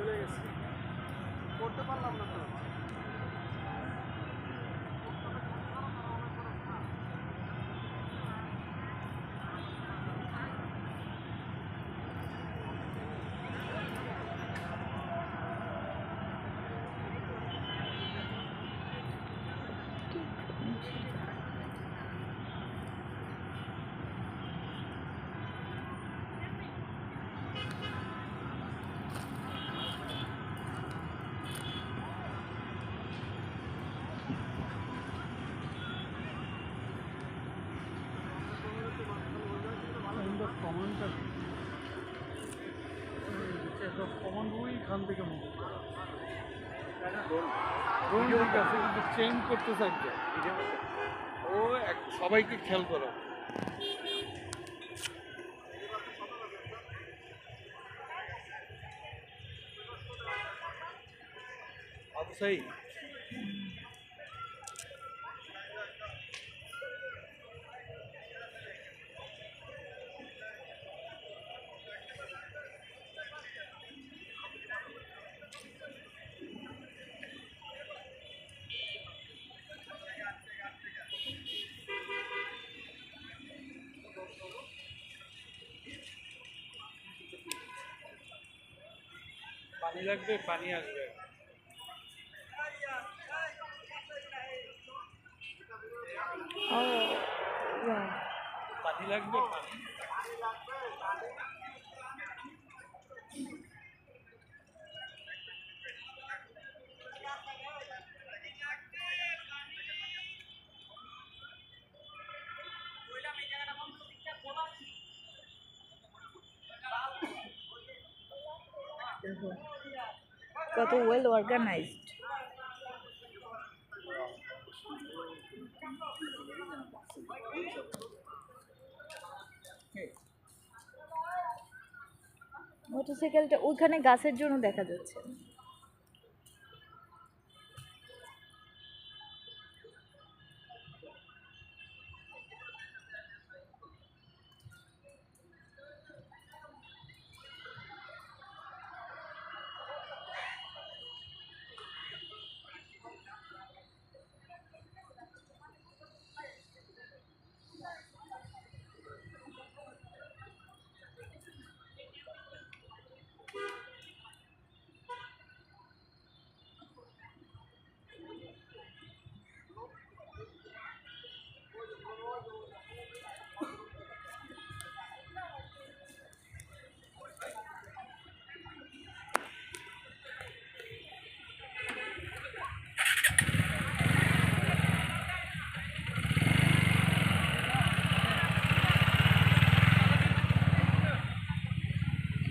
চলে গেছে। করতে পারলাম না তো। কমানটা কমান ওইখান থেকে ড্রোন ঠিক আছে, কিন্তু চেঞ্জ করতে থাকবে ও এক, সবাইকে খেয়াল করো। আবু সাইদ পানি লাগবে পানি আসবে। পানি লাগবে পানি। দেখো। কত ওয়েল অর্গানাইজড মোটরসাইকেলটা ওইখানে গাছের জন্য দেখা যাচ্ছে।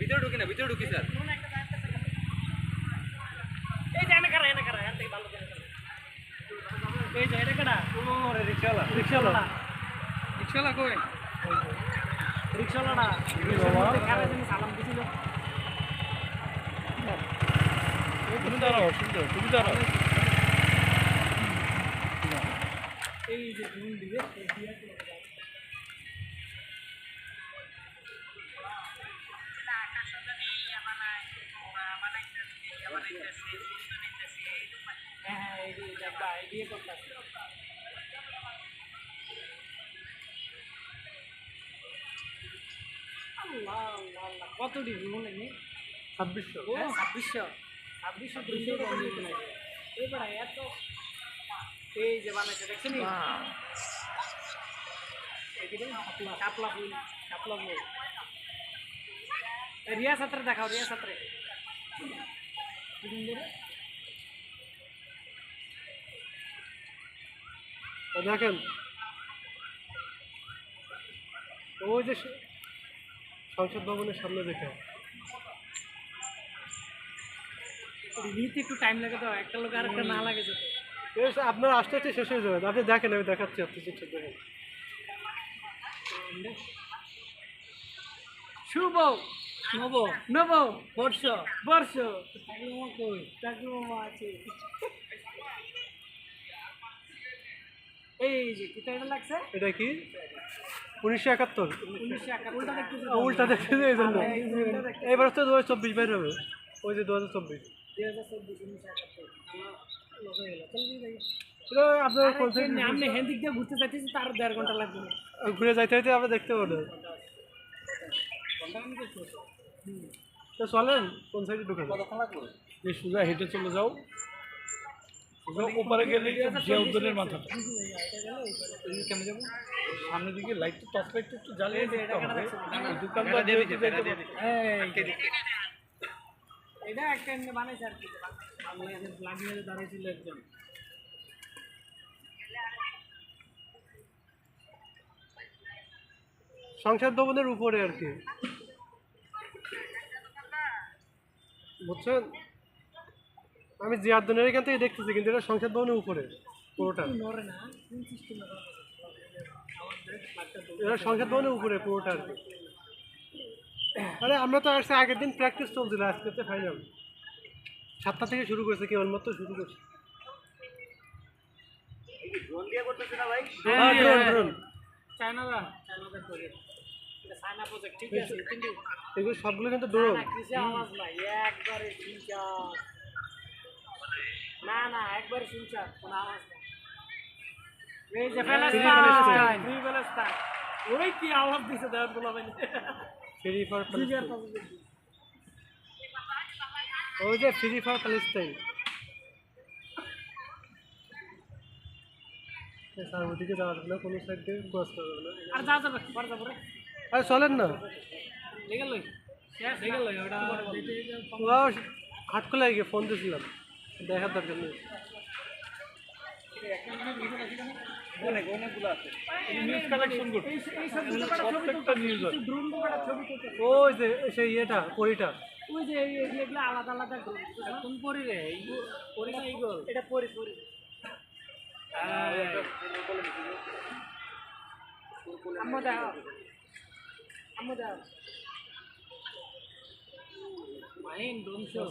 ভিতরে ঢুকি না ভিতরে ঢুকি স্যার। এই যে এনে কারা এনে কারা থেকে ভালো। এই যে এটা কারা ওরে রিক্সাওয়ালা। রিক্সাওয়ালা? রিক্সাওয়ালা কই? রিক্সাওয়ালাটা? কারা জানি সালাম দিছিল। তুমি দাঁড়াও সুন্দর তুমি দাঁড়াও। এই যে তুমি দিয়ে কত ডিগ্রি মনে নেই ছাব্বিশশো ছাব্বিশশো ছাব্বিশশো এই বেড়া এত এই যে বানাইছে দেখছেন? কাপলা ফুল কাপলা ফুল। রিয়া ছাত্রে দেখাও রিয়া ছাত্রে দেখেন। ওই যে সংসদ ভবনের সামনে দেখে। নিতে একটু টাইম লাগে তো একটা লোক আর একটা না লাগে যেতে। আপনার আস্তে আস্তে শেষ হয়ে যাবে। আপনি দেখেন আমি দেখাচ্ছি আপনি চুপচাপ দেখেন। শুভ নব নব বর্ষ বর্ষ। কই? আছে। এই যে কিতা এটা লাগছে? এটা কি? উনিশশো একাত্তর। উল্টা দেখতে এই জন্য এবার হচ্ছে দু হাজার চব্বিশ বের হবে। ওই যে দু হাজার চব্বিশ হয়ে দিয়ে আপনার হ্যান্দিক দিয়ে ঘুরতে চাইতেছি তার দেড় ঘণ্টা লাগবে ঘুরে যাইতে যাইতে আপনি দেখতে পাবেন তো চলেন কোন সাইডে ঢুকে যে সোজা হেঁটে চলে যাও। সোজা ওপারে গেলে জিয়া উদ্যানের মাথাটা। কেমন যাব? সামনের দিকে লাইট তো টর্চ লাইট একটু জ্বালিয়ে দেখতে হবে। এটা একটা বানাইছে আর কি বাংলাদেশের লাগিয়ে দাঁড়িয়েছিল একজন। সংসদ ভবনের উপরে আর কি। বুঝছেন? আমি জিয়াদ্দনের এখান থেকে দেখতেছি কিন্তু এটা সংসদ ভবনের উপরে পুরোটা। এটা সংসদ ভবনের উপরে পুরোটা আর কি। আরে আমরা তো আসছে আগের দিন প্র্যাকটিস চলছিল আজকে তো ফাইনাল সাতটা থেকে শুরু করেছে কেবলমাত্র শুরু করছে। হ্যাঁ, সবগুলো কিন্তু ড্রোন একবারে না না একবারে শুনছা কোনো আওয়াজ নাই। এই যে প্যালেস্টাইন ফ্রি প্যালেস্টাইন ওই কি আওয়াজ দিছে দেওয়ার বলা মানে ফ্রি ফর ওই যে ফ্রি ফর প্যালেস্টাইন স্যার ওদিকে যাওয়া যাবে না কোনো সাইড দিয়ে ক্রস করা যাবে না। আর যা যাবে পরে যাব রে। আরে চলেন না। দেখে লই। দেখে লই ওটা হাট খোলা ফোন দিয়েছিলাম দেখার দরকার নেই। নিউজ কালেকশন করছে প্রত্যেকটা নিউজ আছে ড্রোন দুটো ছবি তুলতে ওই যে সেই ইয়েটা পরিটা। ওই যে এগুলো আলাদা আলাদা কোন পরি রে? পরি না ইগল এটা পরি পরি। আম্মা দাও। আম্মা দাও। মাইন ড্রোন শো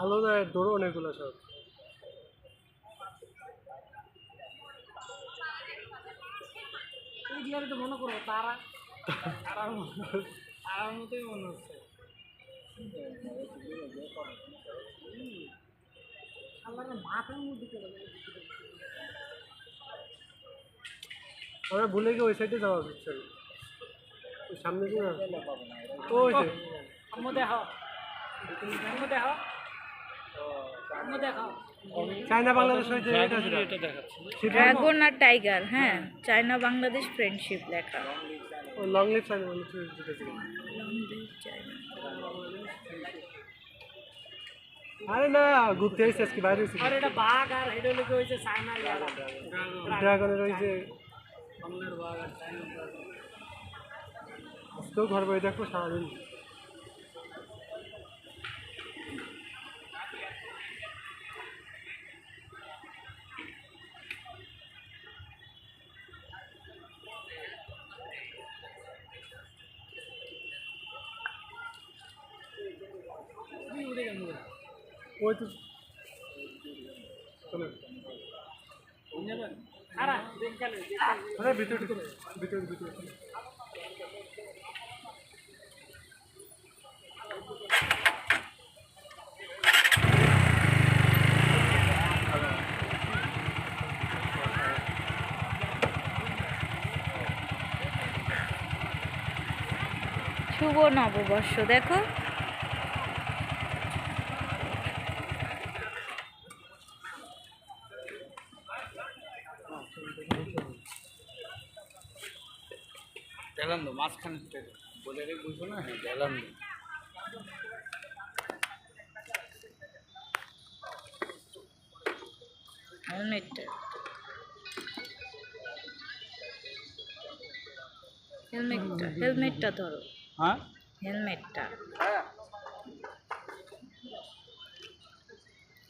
আলাদা ড্রোন এগুলো সব। তো মনে করো তারা মতোই মনে হচ্ছে। আমরা ভুলে গিয়ে ওই সাইডে যাওয়া হচ্ছে সামনে দিয়ে না ওই যে আম্মু দেখো আম্মু দেখো আম্মু দেখো চায়না বাংলাদেশ ড্রাগন আর টাইগার হ্যাঁ চায়না বাংলাদেশ ফ্রেন্ডশিপ লেখা। লং লিভ চায়না যেটা। ছিল আরে না ঘুরতে আইসি আজকে বাইরে হয়েছি আর এটা বাঘ আর এটা লোকে হয়েছে চায়না ইয়ারা ড্রাগনের ওই যে বাংলার বাঘ আর চায়না বাঘ আজকেও ঘর বাড়ি দেখব সারাদিন ওই তো চলে। আরা দেখকালে ভিতরে ভিতরে ভিতরে ভিতরে। শুভ নববর্ষ দেখো গেলাম তো মাঝখানে বলে রে বুঝব না হ্যাঁ গেলাম হেলমেটটা হেলমেটটা হেলমেটটা ধরো। হ্যাঁ? হেলমেটটা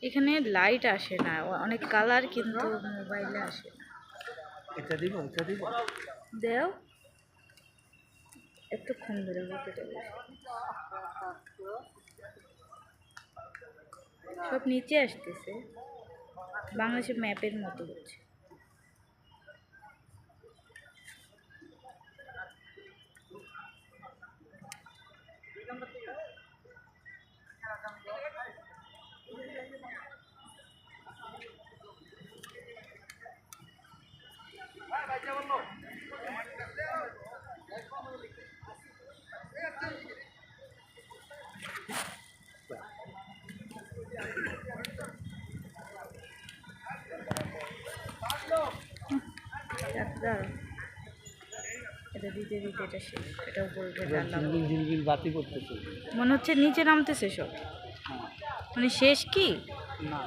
এখানে লাইট আসে না অনেক কালার কিন্তু মোবাইলে আসে না। এটা দিব এটা দিব। দেও। এতক্ষণ ধরে বুকেটে সব নিচে আসতেছে। বাংলাদেশের ম্যাপের মতো হচ্ছে। দাঁড়া এটা দিতে দিতে এটা শেষ। এটা উপরে উঠে ঢাললাম। ঝিলমিল ঝিলমিল বাতি করতেছে। মনে হচ্ছে নিচে নামতেছে সব। মানে শেষ কি? না।